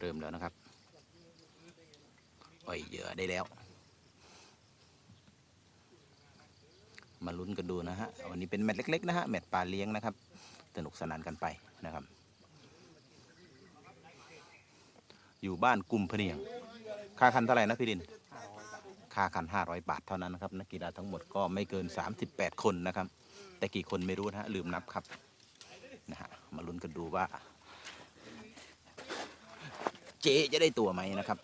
เริ่มแล้วนะครับอ่อยเหยื่อได้แล้ว มาลุ้นกันดูนะฮะวันนี้เป็นแมตช์เล็ก ๆ นะฮะแมตช์ปลาเลี้ยงนะครับ สนุกสนานกันไปนะครับ อยู่บ้านกลุ่มพเนียง ค่าคันเท่าไหร่นะพี่ดินค่าคัน 500 บาทเท่านั้นนะครับนักกีฬาทั้งหมดก็ไม่เกิน 38 คนนะครับ แต่กี่คนไม่รู้นะฮะลืมนับครับนะฮะมาลุ้นกันดูว่า เจ๊จะได้ตัวไหมนะครับ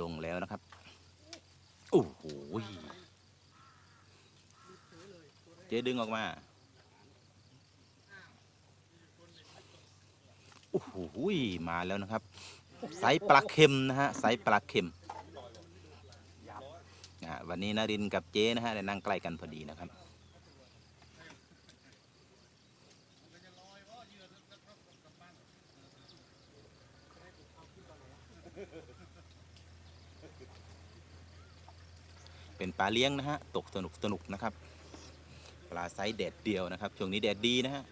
ลงแล้วนะครับ โอ้โหเจ๊ดึงออกมา โอ้โหมาแล้วนะครับไซส์ปลาเค็มนะฮะไซส์ปลาเค็มวันนี้นารินทร์กับเจ๊นะฮะได้นั่งใกล้กันพอดีนะครับ เป็นปลาเลี้ยงนะฮะตกสนุกสนุกนะครับปลาไซส์แดดเดียวนะครับช่วงนี้แดดดีนะฮะ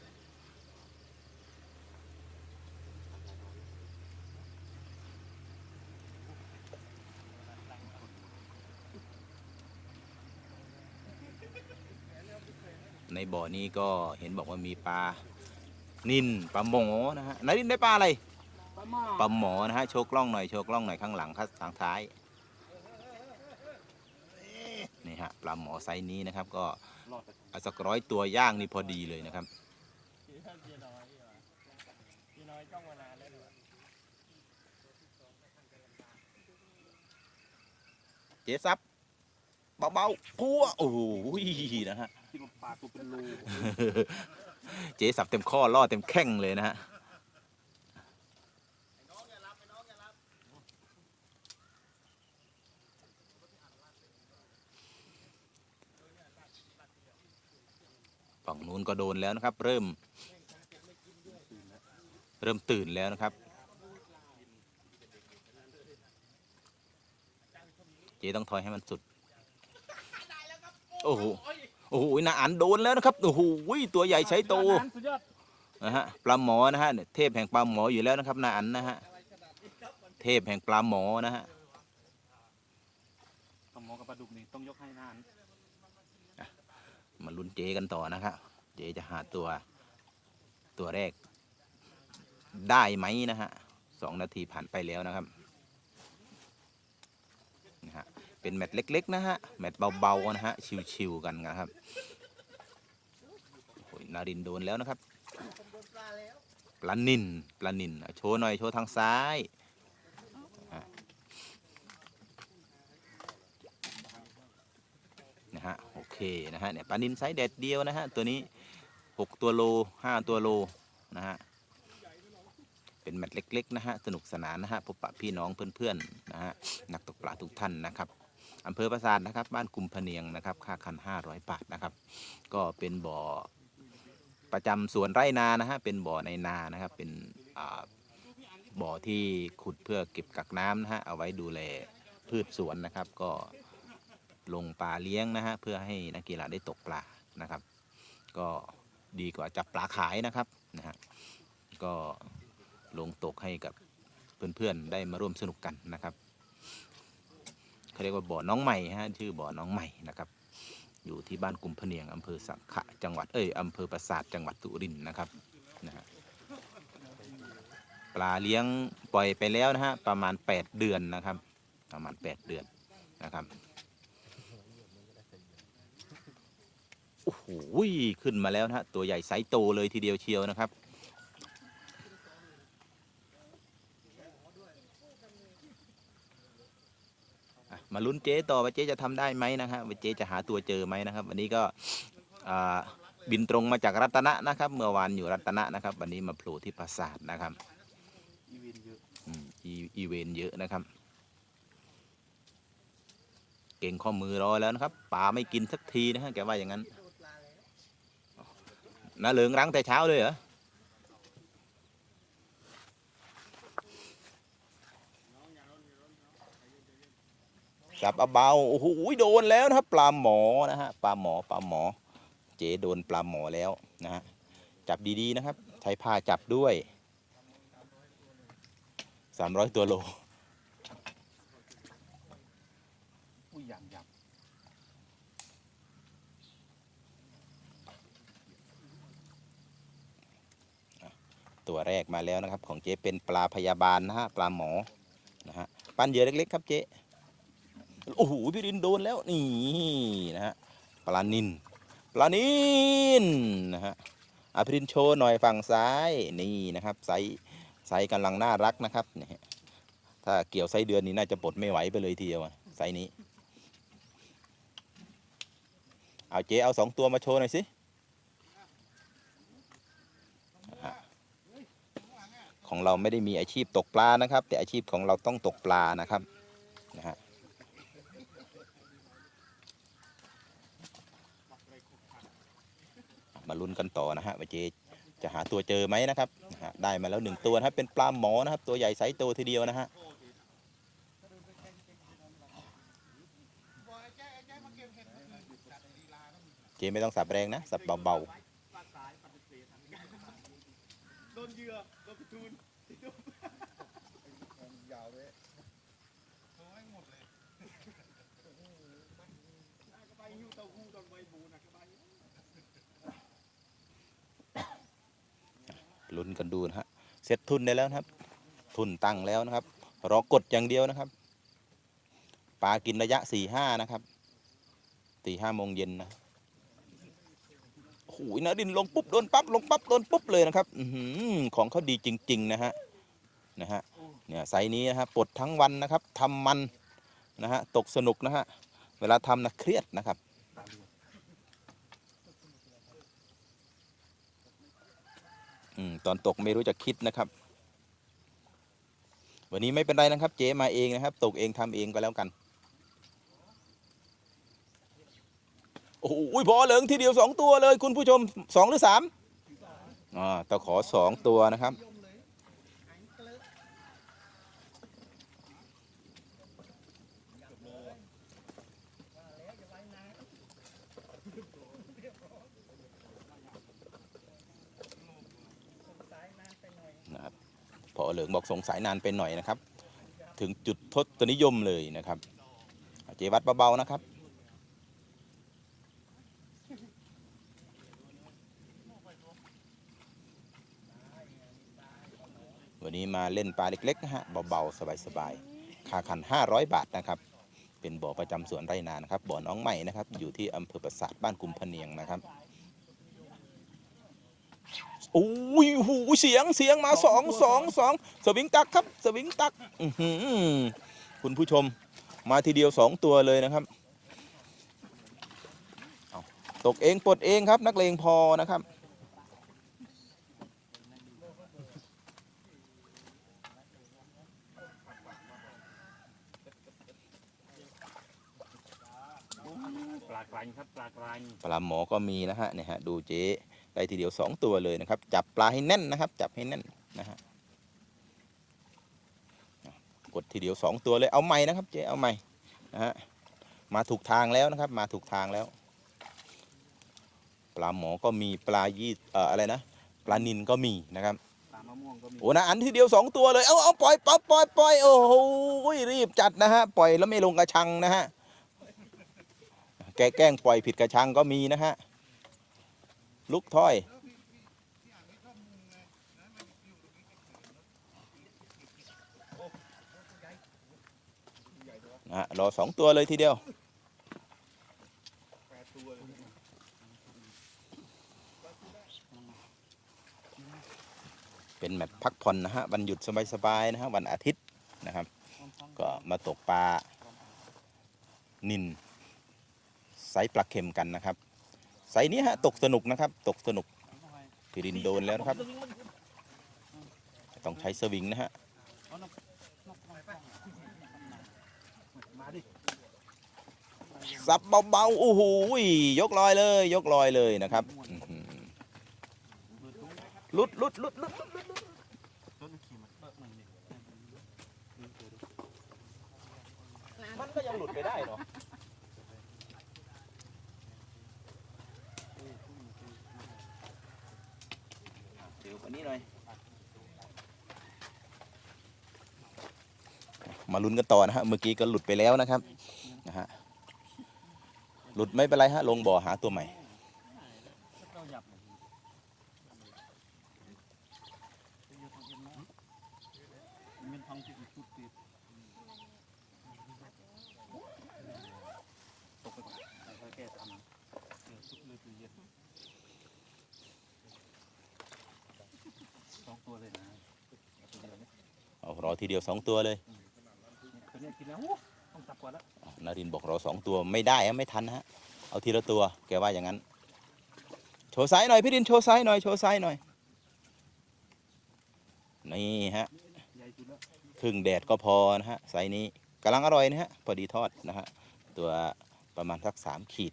ในบ่อนี้ก็เห็นบอกว่ามีปลานินปลาหมอนะฮะนารินได้ปลาอะไรปลาหม้อปลาหมอนะฮะโชว์กล้องหน่อยโชว์กล้องหน่อยข้างหลังครับทางท้าย นี่ฮะปลาหมอไซส์นี้นะครับ ก็รอดไปเอาสักร้อยตัวย่างนี่พอดีเลยนะครับพี่น้อยจ้องมานานแล้วด้วยเจ๊ซับเบาๆพัวโอ้โหนะฮะคิดว่าปลาตัวเป็นรูเจ๊สับเต็มข้อล่อเต็มแข้งเลยนะฮะ ฝั่งนู้นก็โดนแล้วนะครับ เริ่ม เริ่มตื่นแล้วนะครับ เจ๊ต้องถอยให้มันสุด โอ้โหโอ้โหนาอันโดนแล้วนะครับโอ้โหตัวใหญ่ใช้โตนะฮะปลาหมอนะฮะเทพแห่งปลาหมออยู่แล้วนะครับนาอันนะฮะเทพแห่งปลาหมอนะฮะปลาหมอกับปลาดุกนี่ต้องยกให้นาอัน มาลุ้นเจกันต่อนะครับ เจจะหาตัวตัวแรก ได้ไหมนะฮะสองนาทีผ่านไปแล้วนะครับนะฮะเป็นแมตช์เล็ก ๆ นะฮะ แมตช์เบาๆนะฮะ ชิวๆกันนะครับโอ้ยนารินโดนแล้วนะครับปลานินปลานินอะโชว์หน่อย โชว์ทางซ้ายอะนะฮะ โอ เคนะฮะเนี่ยปลานินไซส์แดดเดียวนะฮะตัวนี้หกตัวโลห้าตัวโลนะฮะเป็นแมตช์เล็กๆนะฮะสนุกสนานนะฮะพบปะพี่น้องเพื่อนๆนะฮะนักตกปลาทุกท่านนะครับอำเภอปราสาทนะครับ บ้านกุมพเนียงนะครับ ค่าคัน 500 บาทนะครับ ก็เป็นบ่อประจำสวนไร่นานะฮะเป็นบ่อในนานะครับ เป็นบ่อที่ขุดเพื่อเก็บกักน้ำนะฮะเอาไว้ดูแลพืชสวนนะครับ ก็ ลงปลาเลี้ยงนะฮะเพื่อให้นักกีฬาได้ตกปลานะครับ ก็ดีกว่าจับปลาขายนะครับนะฮะก็ลงตกให้กับเพื่อนๆได้มาร่วมสนุกกันนะครับเขาเรียกว่าบ่อน้องใหม่ฮะชื่อบ่อน้องใหม่นะครับอยู่ที่บ้านกุมพเนียงอำเภอสังขะจังหวัดเอ้ยอำเภอปราสาทจังหวัดสุรินทร์นะครับนะฮะปลาเลี้ยงปล่อยไปแล้วนะฮะประมาณ 8 เดือนนะครับ ประมาณ 8 เดือนนะครับ โอ้โหขึ้นมาแล้วนะฮะตัวใหญ่ไซส์โตเลยทีเดียวเชียวนะครับมาลุ้นเจ๊ต่อว่าเจ๊จะทำได้ไหมนะครับว่าเจ๊จะหาตัวเจอไหมนะครับ วันนี้ก็บินตรงมาจากรัตนะนะครับ เมื่อวานอยู่รัตนะนะครับ วันนี้มาโผล่ที่ปราสาทนะครับอีเวนเยอะนะครับ เก่งข้อมือรอแล้วนะครับป่าไม่กินสักทีนะฮะแกว่าอย่างนั้น น้าเหลืองรั้งแต่เช้าเลยเหรอจับเอาเบาโอ้โหโดนแล้วนะครับปลาหมอนะฮะปลาหมอปลาหมอ เจ๊โดนปลาหมอแล้วนะฮะจับดีๆนะครับ ใช้ผ้าจับด้วยสามร้อยตัวโล อุ้ยยำย ตัวแรกมาแล้วนะครับ ของเจ๊เป็นปลาพยาบาลนะฮะปลาหมอนะฮะปั้นเหยื่อเล็กๆครับเจ๊โอ้โหพี่รินโดนแล้วนี่นะฮะปลานินปลานินนะฮะอาพี่รินโชว์หน่อยฝั่งซ้ายนี่นะครับไซส์ไซส์กำลังน่ารักนะครับนี่ถ้าเกี่ยวไส้เดือนนี้น่าจะปลดไม่ไหวไปเลยทีเดียวไซส์นี้เอาเจ๊เอาสองตัวมาโชว์หน่อยสิ ของเราไม่ได้มีอาชีพตกปลานะครับ แต่อาชีพของเราต้องตกปลานะครับนะฮะมาลุ้นกันต่อนะฮะว่าเจจะหาตัวเจอไหมนะครับนะฮะได้มาแล้วหนึ่งตัวนะครับ เป็นปลาหมอนะครับ ตัวใหญ่ไซส์โตทีเดียวนะฮะเจไม่ต้องสับแรงนะ สับเบาๆำโดนเหยื่อโดนกระจูนยาวเลยโอ้ยหมดเลยกระบายหิ้วเต้าหู้ตอนใบบูนะกระบายลุ้นกันดูนะฮะเสร็จทุนได้แล้วนะครับ ทุนตั้งแล้วนะครับ รอกดอย่างเดียวนะครับปลากินระยะสี่ห้านะครับสี่ห้าโมงเย็นนะโอ้โหนะดินลงปุ๊บโดนปั๊บลงปั๊บโดนปุ๊บเลยนะครับอของเขาดีจริง ๆ นะฮะนะฮะเนี่ยไซส์นี้นะฮะปลดทั้งวันนะครับทำมันนะฮะตกสนุกนะฮะเวลาทำนะเครียดนะครับอืมตอนตกไม่รู้จะคิดนะครับ วันนี้ไม่เป็นไรนะครับ เจ๊มาเองนะครับ ตกเองทำเองก็แล้วกัน โอ้โหพอเหลิงทีเดียวสองตัวเลย คุณผู้ชมสองหรือสามอ่าตะขอสองตัวนะครับ นะครับพอเหลิงบอกสงสัยนานไปหน่อยนะครับ ถึงจุดทศนิยมเลยนะครับเอาเจวัดเบาๆนะครับ วันนี้มาเล่นปลาเล็กๆนะฮะเบาๆสบายๆค่าคัน 500 บาทนะครับ เป็นบ่อประจำสวนไรนานะครับบ่อน้องใหม่นะครับ อยู่ที่อำเภอปราสาทบ้านกุมพเนียงนะครับโอ้ยหูเสียงเสียงมาสองสองสองสวิงตักครับ สวิงตักคุณผู้ชมมาทีเดียวสองตัวเลยนะครับตกเองปลดเองครับ นักเลงพอนะครับ ปลากรันครับปลากรันปลาหมอก็มีนะฮะเนี่ยฮะดูเจ๊ได้ทีเดียวสองตัวเลยนะครับ จับปลาให้แน่นนะครับ จับให้แน่นนะฮะกดทีเดียวสองตัวเลยเอาใหม่นะครับ เจ๊เอาใหม่นะฮะมาถูกทางแล้วนะครับ มาถูกทางแล้ว ปลาหมอก็มีปลายี่เอ่ออะไรนะปลานินก็มีนะครับปลามะม่วงก็มีโอ้นะอันทีเดียวสองตัวเลยเอาเอาปล่อยปล่อยปล่อยปล่อยโอ้โหรีบจัดนะฮะปล่อยแล้วไม่ลงกระชังนะฮะ แกแกล้งปล่อยผิดกระชังก็มีนะฮะ ลุกถ้อยนะฮะรอสองตัวเลยทีเดียวเลยเป็นแบบพักผ่อนนะฮะ วันหยุดสบายๆนะฮะ วันอาทิตย์นะครับ ก็มาตกปลานิน ไซส์ปลาเค็มกันนะครับไซส์นี้ฮะตกสนุกนะครับ ตกสนุกพิรินโดนแล้วนะครับ ต้องใช้สวิงนะฮะสับเบาๆโอ้โหยกลอยเลย ยกลอยเลยนะครับลุดลุดลุดลุดต้นขี่มันเบิกมันดิมันก็ยังหลุดไปได้เนาะ นี้หน่อยมาลุ้นกันต่อนะฮะเมื่อกี้ก็หลุดไปแล้วนะครับนะฮะหลุดไม่เป็นไรฮะลงบ่อหาตัวใหม่ เราหยับเลยมันทางที่สุดติดตกไปก่อนค่อยๆแก้ตามนั้นเออซุกเลยตู้เย็นสองตัวเลยนะเอาตัวเดียวเนี่ย เอารอทีเดียวสองตัวเลยตัวเนี้ยกินแล้วโอ้ต้องจับก่อนละนารินทร์บอกรอสองตัวไม่ได้อะไม่ทันฮะเอาทีละตัวแกว่าอย่างนั้น โชว์ไซส์หน่อยพี่ดินโชว์ไซส์หน่อยโชว์ไซส์หน่อยนี่ฮะใหญ่สุดแล้วครึ่งแดดก็พอนะฮะไซส์นี้กำลังอร่อยนะฮะพอดีทอดนะฮะตัวประมาณสักสามขีด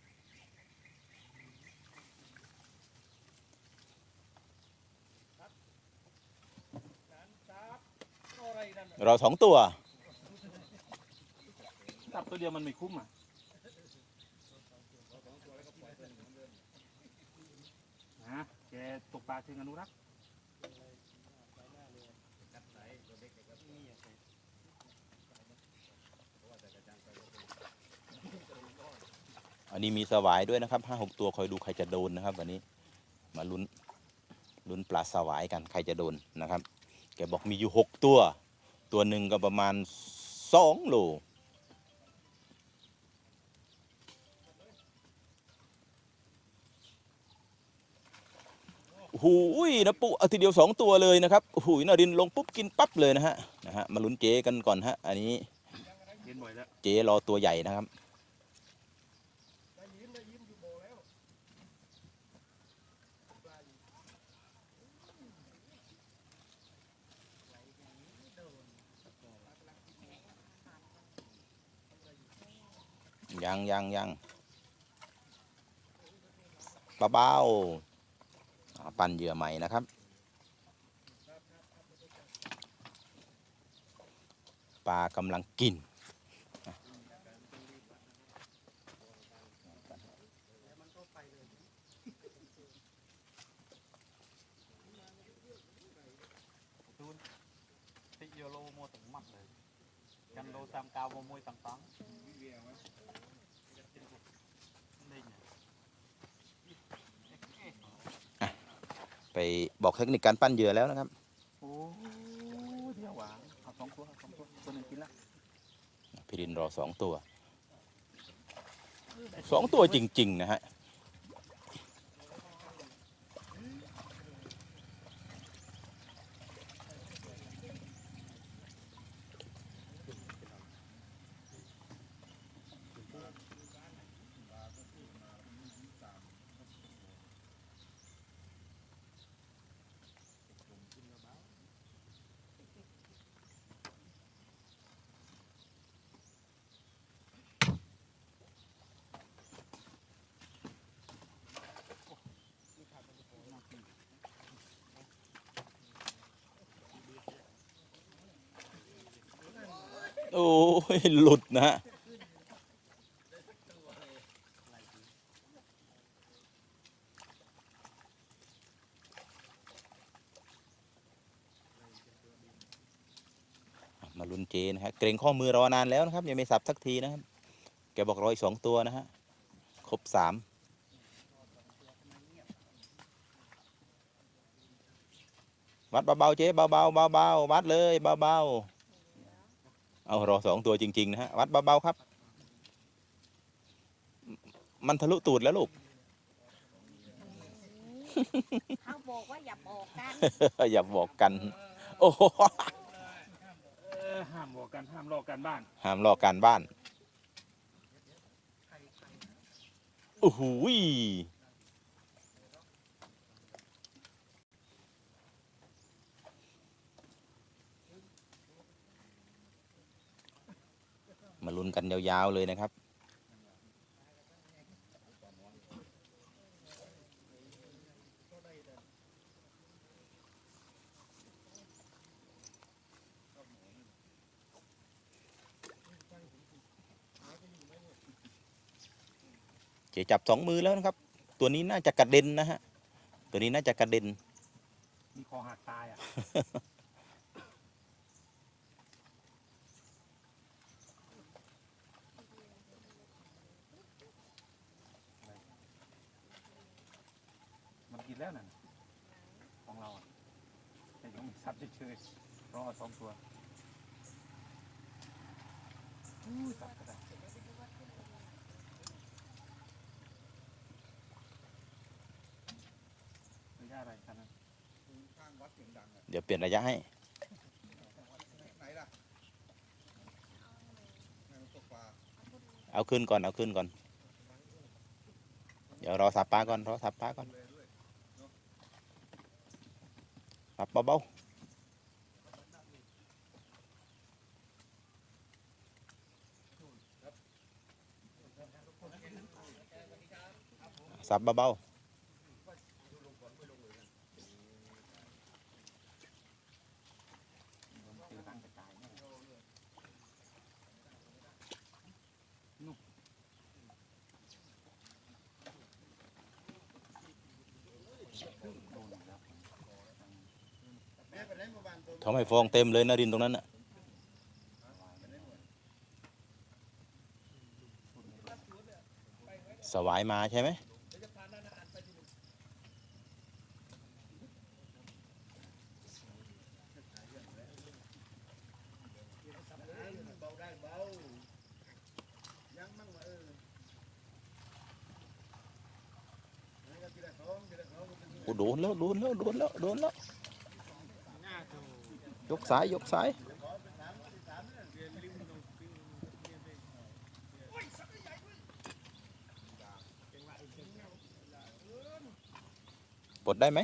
เราสองตัวจับตัวเดียวมันไม่คุ้มอะนะแกตกปลาเชิงอนุรักษ์อันนี้มีสวายด้วยนะครับห้าหกตัวคอยดูใครจะโดนนะครับ วันนี้มาลุ้นลุ้นปลาสวายกันใครจะโดนนะครับ แกบอกมีอยู่หกตัว ตัวหนึ่งก็ประมาณสองโลโอ้โหูยนะปุ๊เอาทีเดียวสองตัวเลยนะครับโอ้โหูยนารินทร์ลงปุ๊บกินปั๊บเลยนะฮะนะฮะมาลุ้นเจกันก่อนฮะอันนี้เห็นบ่อยแล้วเจรอตัวใหญ่นะครับ ยังยังยังเบาๆอ่าปั่นเหยื่อใหม่นะครับ ปลากำลังกินติโยโลโมตังมัดเลย กันโลตามกาวโมมวยต่างๆนี่ไง ไปบอกเทคนิคการปั้นเหยื่อแล้วนะครับ โอ้เดี๋ยวหวานเอาสองตัวเอาสองตัวตัวหนึ่งกินละพี่ดินรอสองตัวสองตัวจริง ๆ นะฮะ โอ้ยหลุดนะฮะมาลุ้นเจนะฮะเกรงข้อมือรอนานแล้วนะครับ ยังไม่สับสักทีนะครับ แกบอกรออีกสองตัวนะฮะ ครบสามวัดเบาๆเจ๊เบาๆเบาๆวัดเลยเบาๆ เอารอสองตัวจริง ๆ นะฮะ วัดเบา ๆ ครับ มันทะลุตูดแล้วลูก เขาบอกว่าอย่าบอกกัน อย่าบอกกัน โอ้โหเออห้ามบอกกันห้ามลอกกันบ้านห้ามลอกการบ้านโอ้โหยมาลุ้น กันยาวๆเลยนะครับ เจจับสองมือแล้วนะครับ ตัวนี้น่าจะกระเด็นนะฮะ ตัวนี้น่าจะกระเด็น มีคอหักตายอะินแล้วนั่นของเราอะแต่ยังซับเฉยๆรอสองตัวอู้ยซับก็ได้ระยะอะไรกันนะข้างวัดเสียงดังอะเดี๋ยวเปลี่ยนระยะให้ ไหนล่ะไหนมันตกปลาเอาขึ้นก่อน เอาขึ้นก่อน เดี๋ยวรอสับปลาก่อน รอสับปลาก่อนเบา ๆสับเบา มันเจอตั้งกระจายเนี่ยนุกโดนอีกแล้ว แม่ไปไหนเมื่อวานตัว ๆ ทำให้ฟองเต็มเลยนะรินตรงนั้นน่ะสวายมาใช่ไหมโอ้โดนแล้วโดนแล้วโดนแล้วโดนแล้ว ยกสาย ยกสาย ปลดได้ไหม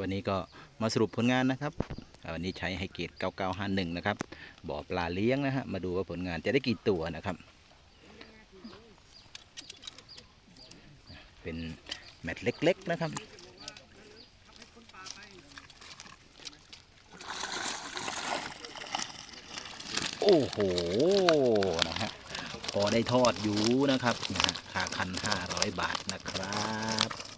วันนี้ก็มาสรุปผลงานนะครับวันนี้ใช้ให้เกรด9951 นะครับบ่อปลาเลี้ยงนะฮะมาดูว่าผลงานจะได้กี่ตัวนะครับ เป็นแมตช์เล็ก ๆ นะครับโอ้โห นะฮะ พอได้ทอดอยู่นะครับนะฮะค่าคัน 500 บาทนะครับ